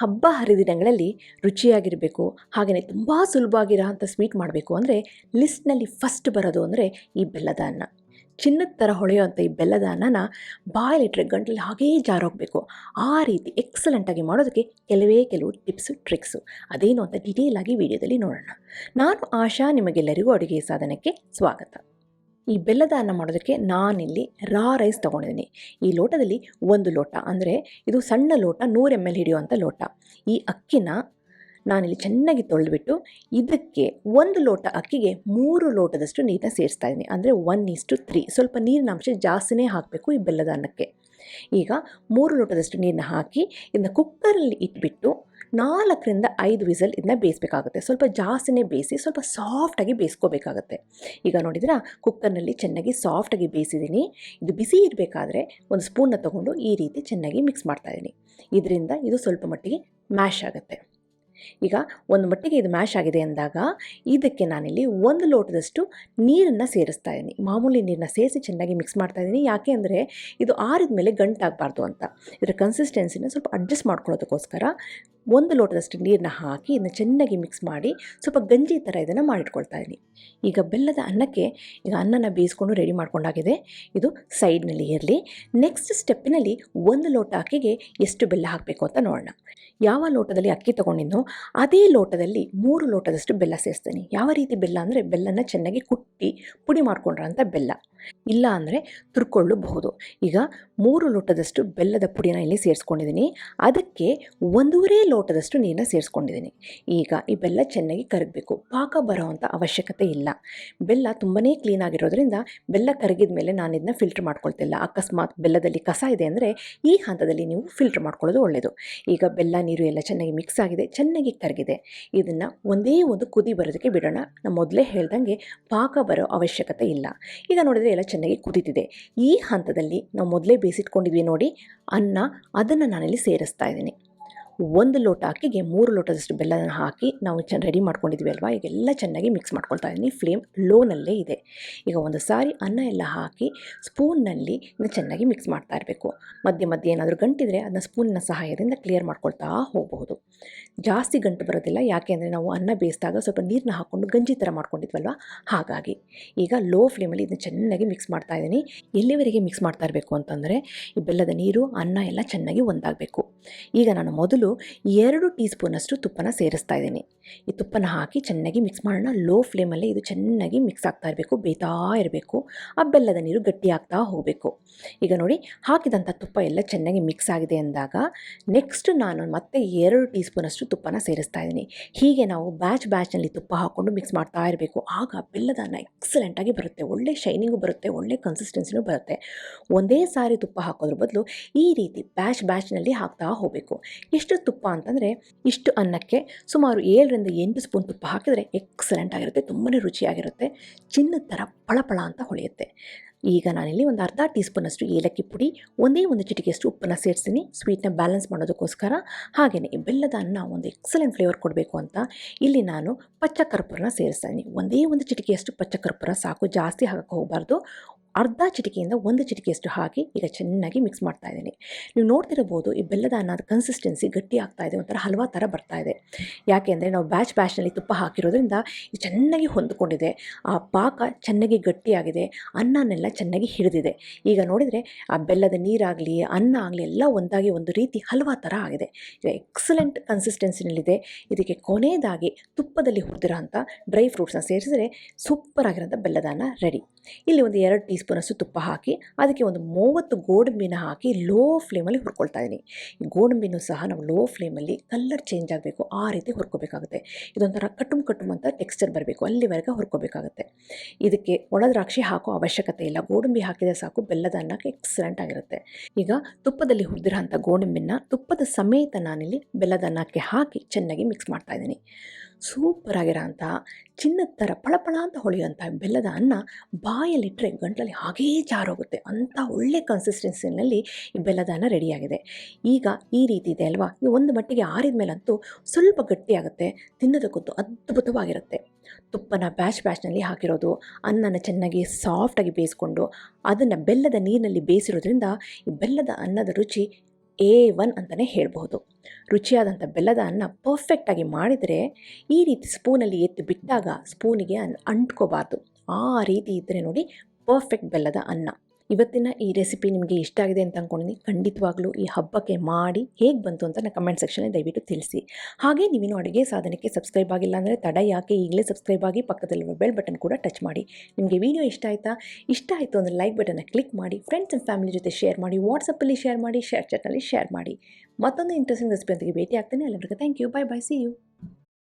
ಹಬ್ಬ ಹರಿದಿನಗಳಲ್ಲಿ ರುಚಿಯಾಗಿರಬೇಕು ಹಾಗೆಯೇ ತುಂಬ ಸುಲಭವಾಗಿರೋಂಥ ಸ್ವೀಟ್ ಮಾಡಬೇಕು ಅಂದರೆ ಲಿಸ್ಟ್ನಲ್ಲಿ ಫಸ್ಟ್ ಬರೋದು ಅಂದರೆ ಈ ಬೆಲ್ಲದ ಅನ್ನ ಚಿನ್ನದ ಥರ ಹೊಳೆಯುವಂಥ ಈ ಬೆಲ್ಲದ ಅನ್ನನ ಬಾಯಲ್ಲಿಟ್ಟರೆ ಗಂಟಲಲ್ಲಿ ಹಾಗೇ ಜಾರೋಗಬೇಕು. ಆ ರೀತಿ ಎಕ್ಸಲೆಂಟಾಗಿ ಮಾಡೋದಕ್ಕೆ ಕೆಲವೇ ಕೆಲವು ಟಿಪ್ಸು ಟ್ರಿಕ್ಸು ಅದೇನು ಅಂತ ಡಿಟೇಲ್ ಆಗಿ ವಿಡಿಯೋದಲ್ಲಿ ನೋಡೋಣ. ನಾನು ಆಶಾ, ನಿಮಗೆಲ್ಲರಿಗೂ ಅಡುಗೆ ಸಾಧನಕ್ಕೆ ಸ್ವಾಗತ. ಈ ಬೆಲ್ಲದ ಅನ್ನ ಮಾಡೋದಕ್ಕೆ ನಾನಿಲ್ಲಿ ರಾ ರೈಸ್ ತೊಗೊಂಡಿದ್ದೀನಿ. ಈ ಲೋಟದಲ್ಲಿ ಒಂದು ಲೋಟ, ಅಂದರೆ ಇದು ಸಣ್ಣ ಲೋಟ, ನೂರು ಎಂ ಎಲ್ ಹಿಡಿಯುವಂಥ ಲೋಟ. ಈ ಅಕ್ಕಿನ ನಾನಿಲ್ಲಿ ಚೆನ್ನಾಗಿ ತೊಳೆದುಬಿಟ್ಟು ಇದಕ್ಕೆ ಒಂದು ಲೋಟ ಅಕ್ಕಿಗೆ ಮೂರು ಲೋಟದಷ್ಟು ನೀರನ್ನ ಸೇರಿಸ್ತಾ ಇದ್ದೀನಿ. ಅಂದರೆ ಒನ್ ಇಸ್ಟು ತ್ರೀ ಸ್ವಲ್ಪ ನೀರಿನ ಅಂಶ ಜಾಸ್ತಿನೇ ಹಾಕಬೇಕು ಈ ಬೆಲ್ಲದ ಅನ್ನಕ್ಕೆ ಈಗ ಮೂರು ಲೋಟದಷ್ಟು ನೀರನ್ನ ಹಾಕಿ ಇದನ್ನ ಕುಕ್ಕರಲ್ಲಿ ಇಟ್ಬಿಟ್ಟು ನಾಲ್ಕರಿಂದ ಐದು ವಿಸಲ್ ಇದನ್ನ ಬೇಯಿಸಬೇಕಾಗುತ್ತೆ. ಸ್ವಲ್ಪ ಜಾಸ್ತಿನೇ ಬೇಯಿಸಿ ಸ್ವಲ್ಪ ಸಾಫ್ಟಾಗಿ ಬೇಯಿಸ್ಕೋಬೇಕಾಗತ್ತೆ. ಈಗ ನೋಡಿದ್ರೆ, ಕುಕ್ಕರ್ನಲ್ಲಿ ಚೆನ್ನಾಗಿ ಸಾಫ್ಟಾಗಿ ಬೇಯಿಸಿದ್ದೀನಿ ಇದು ಬಿಸಿ ಇರಬೇಕಾದ್ರೆ ಒಂದು ಸ್ಪೂನ್ನ ತೊಗೊಂಡು ಈ ರೀತಿ ಚೆನ್ನಾಗಿ ಮಿಕ್ಸ್ ಮಾಡ್ತಾಯಿದ್ದೀನಿ ಇದರಿಂದ ಇದು ಸ್ವಲ್ಪ ಮಟ್ಟಿಗೆ ಮ್ಯಾಶ್ ಆಗುತ್ತೆ. ಈಗ ಒಂದು ಮಟ್ಟಿಗೆ ಇದು ಮ್ಯಾಶ್ ಆಗಿದೆ ಅಂದಾಗ ಇದಕ್ಕೆ ನಾನಿಲ್ಲಿ ಒಂದು ಲೋಟದಷ್ಟು ನೀರನ್ನು ಸೇರಿಸ್ತಾ ಇದ್ದೀನಿ ಮಾಮೂಲಿ ನೀರನ್ನ ಸೇರಿಸಿ ಚೆನ್ನಾಗಿ ಮಿಕ್ಸ್ ಮಾಡ್ತಾ ಇದ್ದೀನಿ ಯಾಕೆ ಅಂದರೆ ಇದು ಆರಿದ ಮೇಲೆ ಗಂಟಾಗಬಾರ್ದು ಅಂತ. ಇದರ ಕನ್ಸಿಸ್ಟೆನ್ಸಿನ ಸ್ವಲ್ಪ ಅಡ್ಜಸ್ಟ್ ಮಾಡ್ಕೊಳ್ಳೋದಕ್ಕೋಸ್ಕರ ಒಂದು ಲೋಟದಷ್ಟು ನೀರನ್ನ ಹಾಕಿ ಇದನ್ನು ಚೆನ್ನಾಗಿ ಮಿಕ್ಸ್ ಮಾಡಿ ಸ್ವಲ್ಪ ಗಂಜಿ ಥರ ಇದನ್ನು ಮಾಡಿಟ್ಕೊಳ್ತಾ ಇದ್ದೀನಿ. ಈಗ ಬೆಲ್ಲದ ಅನ್ನಕ್ಕೆ ಈಗ ಅನ್ನನ ಬೇಯಿಸ್ಕೊಂಡು ರೆಡಿ ಮಾಡ್ಕೊಂಡಾಗಿದೆ. ಇದು ಸೈಡ್ನಲ್ಲಿ ಇರಲಿ. ನೆಕ್ಸ್ಟ್ ಸ್ಟೆಪ್ಪಿನಲ್ಲಿ ಒಂದು ಲೋಟ ಅಕ್ಕಿಗೆ ಎಷ್ಟು ಬೆಲ್ಲ ಹಾಕಬೇಕು ಅಂತ ನೋಡೋಣ. ಯಾವ ಲೋಟದಲ್ಲಿ ಅಕ್ಕಿ ತೊಗೊಂಡಿದ್ದೋ ಅದೇ ಲೋಟದಲ್ಲಿ ಮೂರು ಲೋಟದಷ್ಟು ಬೆಲ್ಲ ಸೇರಿಸ್ತೀನಿ. ಯಾವ ರೀತಿ ಬೆಲ್ಲ ಅಂದರೆ ಬೆಲ್ಲನ ಚೆನ್ನಾಗಿ ಕುಟ್ಟಿ ಪುಡಿ ಮಾಡ್ಕೊಂಡ್ರಂಥ ಬೆಲ್ಲ. ಇಲ್ಲ ಅಂದರೆ ತುರ್ಕೊಳ್ಳಬಹುದು. ಈಗ ಮೂರು ಲೋಟದಷ್ಟು ಬೆಲ್ಲದ ಪುಡಿನ ಇಲ್ಲಿ ಸೇರಿಸ್ಕೊಂಡಿದ್ದೀನಿ. ಅದಕ್ಕೆ ಒಂದೂವರೆ ಲೋಟದಷ್ಟು ನೀರನ್ನ ಸೇರಿಸ್ಕೊಂಡಿದ್ದೀನಿ. ಈಗ ಈ ಬೆಲ್ಲ ಚೆನ್ನಾಗಿ ಕರಗಬೇಕು. ಪಾಕ ಬರೋವಂಥ ಅವಶ್ಯಕತೆ ಇಲ್ಲ. ಬೆಲ್ಲ ತುಂಬಾ ಕ್ಲೀನ್ ಆಗಿರೋದ್ರಿಂದ ಬೆಲ್ಲ ಕರಗಿದ ಮೇಲೆ ನಾನು ಇದನ್ನ ಫಿಲ್ಟರ್ ಮಾಡ್ಕೊಳ್ತಿಲ್ಲ ಅಕಸ್ಮಾತ್ ಬೆಲ್ಲದಲ್ಲಿ ಕಸ ಇದೆ ಅಂದರೆ ಈ ಹಂತದಲ್ಲಿ ನೀವು ಫಿಲ್ಟರ್ ಮಾಡ್ಕೊಳ್ಳೋದು ಒಳ್ಳೆಯದು ಈಗ ಬೆಲ್ಲ, ನೀರು ಎಲ್ಲ ಚೆನ್ನಾಗಿ ಮಿಕ್ಸ್ ಆಗಿದೆ, ಚೆನ್ನಾಗಿ ಕರಗಿದೆ. ಇದನ್ನು ಒಂದೇ ಒಂದು ಕುದಿ ಬರೋದಕ್ಕೆ ಬಿಡೋಣ. ನಾನು ಮೊದಲೇ ಹೇಳ್ದಂಗೆ ಪಾಕ ಬರೋ ಅವಶ್ಯಕತೆ ಇಲ್ಲ. ಈಗ ನೋಡಿದರೆ ಎಲ್ಲ ಚೆನ್ನಾಗಿ ಕುದೀತಿದೆ. ಈ ಹಂತದಲ್ಲಿ ನಾವು ಮೊದಲೇ ಬೇಯಿಸಿಟ್ಕೊಂಡಿದ್ವಿ ನೋಡಿ, ಅನ್ನ ಅದನ್ನು ನಾನಿಲ್ಲಿ ಸೇರಿಸ್ತಾ ಇದ್ದೀನಿ. ಒಂದು ಲೋಟ ಅಕ್ಕಿಗೆ ಮೂರು ಲೋಟದಷ್ಟು ಬೆಲ್ಲನ ಹಾಕಿ ನಾವು ಚೆನ್ನ ರೆಡಿ ಮಾಡ್ಕೊಂಡಿದ್ವಿ ಅಲ್ವಾ? ಈಗೆಲ್ಲ ಚೆನ್ನಾಗಿ ಮಿಕ್ಸ್ ಮಾಡ್ಕೊಳ್ತಾ ಇದ್ದೀನಿ. ಫ್ಲೇಮ್ ಲೋನಲ್ಲೇ ಇದೆ. ಈಗ ಒಂದು ಸಾರಿ ಅನ್ನ ಎಲ್ಲ ಹಾಕಿ ಸ್ಪೂನ್ನಲ್ಲಿ ಚೆನ್ನಾಗಿ ಮಿಕ್ಸ್ ಮಾಡ್ತಾ ಇರಬೇಕು. ಮಧ್ಯೆ ಮಧ್ಯೆ ಏನಾದರೂ ಗಂಟಿದ್ರೆ ಅದನ್ನ ಸ್ಪೂನ್ನ ಸಹಾಯದಿಂದ ಕ್ಲಿಯರ್ ಮಾಡ್ಕೊಳ್ತಾ ಹೋಗಬಹುದು. ಜಾಸ್ತಿ ಗಂಟು ಬರೋದಿಲ್ಲ. ಯಾಕೆ ಅಂದರೆ ನಾವು ಅನ್ನ ಬೇಯಿಸಿದಾಗ ಸ್ವಲ್ಪ ನೀರನ್ನ ಹಾಕ್ಕೊಂಡು ಗಂಜಿ ಥರ ಮಾಡ್ಕೊಂಡಿದ್ವಲ್ವ ಹಾಗಾಗಿ ಈಗ ಲೋ ಫ್ಲೇಮಲ್ಲಿ ಇದನ್ನ ಚೆನ್ನಾಗಿ ಮಿಕ್ಸ್ ಮಾಡ್ತಾ ಇದ್ದೀನಿ. ಎಲ್ಲಿವರೆಗೆ ಮಿಕ್ಸ್ ಮಾಡ್ತಾ ಇರಬೇಕು ಅಂತಂದರೆ ಈ ಬೆಲ್ಲದ ನೀರು, ಅನ್ನ ಎಲ್ಲ ಚೆನ್ನಾಗಿ ಒಂದಾಗಬೇಕು. ಈಗ ನಾನು ಮೊದಲು ಎರಡು ಟೀ ಸ್ಪೂನಷ್ಟು ತುಪ್ಪನ ಸೇರಿಸ್ತಾ ಇದ್ದೀನಿ. ಈ ತುಪ್ಪನ ಹಾಕಿ ಚೆನ್ನಾಗಿ ಮಿಕ್ಸ್ ಮಾಡೋಣ. ಲೋ ಫ್ಲೇಮಲ್ಲೇ ಇದು ಚೆನ್ನಾಗಿ ಮಿಕ್ಸ್ ಆಗ್ತಾ ಇರಬೇಕು, ಬೇಯ್ತಾ ಇರಬೇಕು. ಆ ಬೆಲ್ಲದ ನೀರು ಗಟ್ಟಿ ಆಗ್ತಾ ಹೋಗಬೇಕು. ಈಗ ನೋಡಿ, ಹಾಕಿದಂಥ ತುಪ್ಪ ಎಲ್ಲ ಚೆನ್ನಾಗಿ ಮಿಕ್ಸ್ ಆಗಿದೆ ಅಂದಾಗ ನೆಕ್ಸ್ಟ್ ನಾನು ಮತ್ತೆ ಎರಡು ಟೀ ಸ್ಪೂನಷ್ಟು ತುಪ್ಪನ ಸೇರಿಸ್ತಾ ಇದ್ದೀನಿ. ಹೀಗೆ ನಾವು ಬ್ಯಾಚ್ ಬ್ಯಾಚ್ನಲ್ಲಿ ತುಪ್ಪ ಹಾಕ್ಕೊಂಡು ಮಿಕ್ಸ್ ಮಾಡ್ತಾ ಇರಬೇಕು. ಆಗ ಬೆಲ್ಲದ ಅನ್ನ ಎಕ್ಸಲೆಂಟಾಗಿ ಬರುತ್ತೆ. ಒಳ್ಳೆ ಶೈನಿಂಗು ಬರುತ್ತೆ, ಒಳ್ಳೆ ಕನ್ಸಿಸ್ಟೆನ್ಸಿನೂ ಬರುತ್ತೆ. ಒಂದೇ ಸಾರಿ ತುಪ್ಪ ಹಾಕೋದ್ರ ಬದಲು ಈ ರೀತಿ ಬ್ಯಾಚ್ ಬ್ಯಾಚ್ನಲ್ಲಿ ಹಾಕ್ತಾ ಹೋಗಬೇಕು. ಎಷ್ಟು ತುಪ್ಪ ಅಂತಂದರೆ ಇಷ್ಟು ಅನ್ನಕ್ಕೆ ಸುಮಾರು ಏಳರಿಂದ ಎಂಟು ಸ್ಪೂನ್ ತುಪ್ಪ ಹಾಕಿದರೆ ಎಕ್ಸಲೆಂಟ್ ಆಗಿರುತ್ತೆ ತುಂಬಾ ರುಚಿಯಾಗಿರುತ್ತೆ, ಚಿನ್ನದ ಥರ ಪಳಪಳ ಅಂತ ಹೊಳೆಯುತ್ತೆ. ಈಗ ನಾನಿಲ್ಲಿ ಒಂದು ಅರ್ಧ ಟೀ ಸ್ಪೂನಷ್ಟು ಏಲಕ್ಕಿ ಪುಡಿ, ಒಂದೇ ಒಂದು ಚಿಟಿಕೆಯಷ್ಟು ಉಪ್ಪನ್ನು ಸೇರಿಸ್ತೀನಿ ಸ್ವೀಟ್ನ ಬ್ಯಾಲೆನ್ಸ್ ಮಾಡೋದಕ್ಕೋಸ್ಕರ. ಹಾಗೆಯೇ ಬೆಲ್ಲದ ಅನ್ನ ಒಂದು ಎಕ್ಸಲೆಂಟ್ ಫ್ಲೇವರ್ ಕೊಡಬೇಕು ಅಂತ ಇಲ್ಲಿ ನಾನು ಪಚ್ಚ ಕರ್ಪೂರನ ಸೇರಿಸ್ತಾ ಇದ್ದೀನಿ ಒಂದೇ ಒಂದು ಚಿಟಿಕೆಯಷ್ಟು ಪಚ್ಚ ಕರ್ಪೂರ ಸಾಕು, ಜಾಸ್ತಿ ಹಾಕಕ್ಕೆ ಹೋಗಬಾರ್ದು. ಅರ್ಧ ಚಿಟಿಕೆಯಿಂದ ಒಂದು ಚಿಟಿಕೆಯಷ್ಟು ಹಾಕಿ ಈಗ ಚೆನ್ನಾಗಿ ಮಿಕ್ಸ್ ಮಾಡ್ತಾ ಇದ್ದೀನಿ. ನೀವು ನೋಡ್ತಿರಬಹುದು ಈ ಬೆಲ್ಲದ ಅನ್ನದ ಕನ್ಸಿಸ್ಟೆನ್ಸಿ ಗಟ್ಟಿ ಆಗ್ತಾ ಇದೆ, ಒಂಥರ ಹಲ್ವಾ ಥರ ಬರ್ತಾ ಇದೆ. ಯಾಕೆ ನಾವು ಬ್ಯಾಚ್ ಬ್ಯಾಚ್ನಲ್ಲಿ ತುಪ್ಪ ಹಾಕಿರೋದ್ರಿಂದ ಇದು ಚೆನ್ನಾಗಿ ಹೊಂದ್ಕೊಂಡಿದೆ. ಆ ಪಾಕ ಚೆನ್ನಾಗಿ ಗಟ್ಟಿಯಾಗಿದೆ, ಅನ್ನನೆಲ್ಲ ಚೆನ್ನಾಗಿ ಹಿಡಿದಿದೆ. ಈಗ ನೋಡಿದರೆ ಆ ಬೆಲ್ಲದ ನೀರಾಗಲಿ, ಅನ್ನ ಆಗಲಿ ಎಲ್ಲ ಒಂದಾಗಿ ಒಂದು ರೀತಿ ಹಲ್ವಾ ಥರ ಆಗಿದೆ. ಇದು ಎಕ್ಸಲೆಂಟ್ ಕನ್ಸಿಸ್ಟೆನ್ಸಿನಲ್ಲಿದೆ ಇದಕ್ಕೆ ಕೊನೆಯದಾಗಿ ತುಪ್ಪದಲ್ಲಿ ಹುರಿದಿರೋ ಡ್ರೈ ಫ್ರೂಟ್ಸ್ನ ಸೇರಿಸಿದರೆ ಸೂಪರ್ ಆಗಿರೋಂಥ ಬೆಲ್ಲದ ಅನ್ನ ರೆಡಿ ಇಲ್ಲಿ ಒಂದು ಎರಡು ಟೀ ಸ್ಪೂನಷ್ಟು ತುಪ್ಪ ಹಾಕಿ ಅದಕ್ಕೆ ಒಂದು ಮೂವತ್ತು ಗೋಡಂಬಿನ ಹಾಕಿ ಲೋ ಫ್ಲೇಮಲ್ಲಿ ಹುರ್ಕೊಳ್ತಾ ಇದ್ದೀನಿ ಈ ಗೋಡಂಬಿನೂ ಸಹ ನಾವು ಲೋ ಫ್ಲೇಮಲ್ಲಿ ಕಲರ್ ಚೇಂಜ್ ಆಗಬೇಕು, ಆ ರೀತಿ ಹುರ್ಕೋಬೇಕಾಗುತ್ತೆ. ಇದೊಂಥರ ಕಟುಮ್ ಕಟುಮ್ ಅಂತ ಟೆಕ್ಸ್ಚರ್ ಬರಬೇಕು, ಅಲ್ಲಿವರೆಗೆ ಹುರ್ಕೋಬೇಕಾಗುತ್ತೆ. ಇದಕ್ಕೆ ಒಣ ದ್ರಾಕ್ಷಿ ಹಾಕೋ ಅವಶ್ಯಕತೆ ಇಲ್ಲ, ಗೋಡಂಬಿ ಹಾಕಿದರೆ ಸಾಕು, ಬೆಲ್ಲದ ಅನ್ನಕ್ಕೆ ಎಕ್ಸಲೆಂಟ್ ಆಗಿರುತ್ತೆ. ಈಗ ತುಪ್ಪದಲ್ಲಿ ಹುರಿದಿರೋಂಥ ಗೋಡಂಬಿನ ತುಪ್ಪದ ಸಮೇತ ನಾನಿಲ್ಲಿ ಬೆಲ್ಲದ ಅನ್ನಕ್ಕೆ ಹಾಕಿ ಚೆನ್ನಾಗಿ ಮಿಕ್ಸ್ ಮಾಡ್ತಾ ಇದ್ದೀನಿ ಸೂಪರ್ ಆಗಿರೋಂಥ ಚಿನ್ನದ ಥರ ಪಳಪಳ ಅಂತ ಹೊಳೆಯುವಂಥ ಬೆಲ್ಲದ ಅನ್ನ ಬಾಯಲ್ಲಿಟ್ಟರೆ ಗಂಟಲಲ್ಲಿ ಹಾಗೇ ಜಾರೋಗುತ್ತೆ. ಅಂಥ ಒಳ್ಳೆ ಕನ್ಸಿಸ್ಟೆನ್ಸಿನಲ್ಲಿ ಈ ಬೆಲ್ಲದ ಅನ್ನ ರೆಡಿಯಾಗಿದೆ ಈಗ ಈ ರೀತಿ ಇದೆ ಅಲ್ವಾ? ಇದು ಒಂದು ಮಟ್ಟಿಗೆ ಆರಿದ ಮೇಲಂತೂ ಸ್ವಲ್ಪ ಗಟ್ಟಿಯಾಗುತ್ತೆ ತಿನ್ನೋದಕ್ಕಂತೂ ಅದ್ಭುತವಾಗಿರುತ್ತೆ. ತುಪ್ಪನ ಬ್ಯಾಚ್ ಬ್ಯಾಚ್ನಲ್ಲಿ ಹಾಕಿರೋದು, ಅನ್ನನ ಚೆನ್ನಾಗಿ ಸಾಫ್ಟಾಗಿ ಬೇಯಿಸ್ಕೊಂಡು, ಅದನ್ನು ಬೆಲ್ಲದ ನೀರಿನಲ್ಲಿ ಬೇಯಿಸಿರೋದ್ರಿಂದ ಈ ಬೆಲ್ಲದ ಅನ್ನದ ರುಚಿ ಎ ಒನ್ ಅಂತಲೇ ಹೇಳಬಹುದು. ರುಚಿಯಾದಂಥ ಬೆಲ್ಲದ ಅನ್ನ ಪರ್ಫೆಕ್ಟಾಗಿ ಮಾಡಿದರೆ ಈ ರೀತಿ ಸ್ಪೂನಲ್ಲಿ ಎತ್ತಿ ಬಿಟ್ಟಾಗ ಸ್ಪೂನಿಗೆ ಅಂಟ್ಕೋಬಾರ್ದು. ಆ ರೀತಿ ಇದ್ದರೆ ನೋಡಿ ಪರ್ಫೆಕ್ಟ್ ಬೆಲ್ಲದ ಅನ್ನ. ಇವತ್ತಿನ ಈ ರೆಸಿಪಿ ನಿಮಗೆ ಇಷ್ಟ ಆಗಿದೆ ಅಂತ ಅಂದ್ಕೊಂಡಿದ್ದೀನಿ ಖಂಡಿತವಾಗ್ಲೂ ಈ ಹಬ್ಬಕ್ಕೆ ಮಾಡಿ ಹೇಗೆ ಬಂತು ಅಂತ ನಾನು ಕಮೆಂಟ್ ಸೆಕ್ಷನಲ್ಲಿ ದಯವಿಟ್ಟು ತಿಳಿಸಿ. ಹಾಗೆ ನೀವೇನು ಅಡುಗೆ ಸಾಧನಕ್ಕೆ ಸಬ್ಸ್ಕ್ರೈಬ್ ಆಗಿಲ್ಲ ಅಂದರೆ ತಡ, ಯಾಕೆ ಈಗಲೇ ಸಬ್ಸ್ಕ್ರೈಬ್ ಆಗಿ ಪಕ್ಕದಲ್ಲಿರುವ ಬೆಲ್ ಬಟನ್ ಕೂಡ ಟಚ್ ಮಾಡಿ. ನಿಮಗೆ ವಿಡಿಯೋ ಇಷ್ಟ ಆಯಿತಾ? ಇಷ್ಟ ಆಯಿತು ಅಂದರೆ ಲೈಕ್ ಬಟನ್ನ ಕ್ಲಿಕ್ ಮಾಡಿ ಫ್ರೆಂಡ್ಸ್ ಆ್ಯಂಡ್ ಫ್ಯಾಮಿಲಿ ಜೊತೆ ಶೇರ್ ಮಾಡಿ ವಾಟ್ಸಪ್ಪಲ್ಲಿ ಶೇರ್ ಮಾಡಿ ಶೇರ್ ಚಾಟ್ನಲ್ಲಿ ಶೇರ್ ಮಾಡಿ. ಮತ್ತೊಂದು ಇಂಟ್ರೆಸ್ಟಿಂಗ್ ರೆಸಿಪಿಯೊಂದಿಗೆ ಭೇಟಿ ಆಗ್ತೇನೆ ಎಲ್ಲರಿಗೂ thank you bye bye see you